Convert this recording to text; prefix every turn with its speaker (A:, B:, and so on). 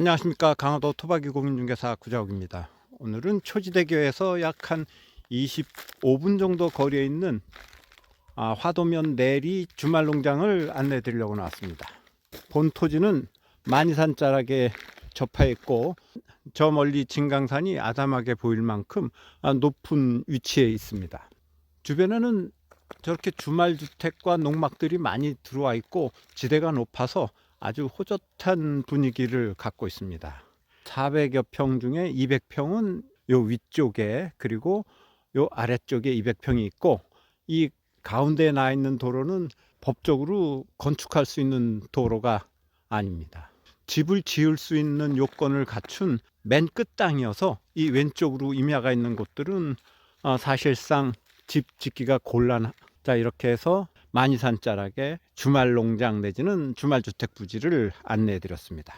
A: 안녕하십니까 강화도 토박이 공인중개사 구자욱입니다. 오늘은 초지대교에서 약 한 25분 정도 거리에 있는 아, 화도면 내리 주말 농장을 안내해 드리려고 나왔습니다. 본 토지는 만이산 자락에 접해 있고 저 멀리 진강산이 아담하게 보일 만큼 아, 높은 위치에 있습니다. 주변에는 저렇게 주말 주택과 농막들이 많이 들어와 있고 지대가 높아서 아주 호젓한 분위기를 갖고 있습니다. 400여 평 중에 200평은 요 위쪽에 그리고 요 아래쪽에 200평이 있고 이 가운데에 나 있는 도로는 법적으로 건축할 수 있는 도로가 아닙니다. 집을 지을 수 있는 요건을 갖춘 맨 끝 땅이어서 이 왼쪽으로 임야가 있는 곳들은 어, 사실상 집 짓기가 곤란. 자 이렇게 해서 만이산 자락에 주말 농장 내지는 주말 주택 부지를 안내해 드렸습니다.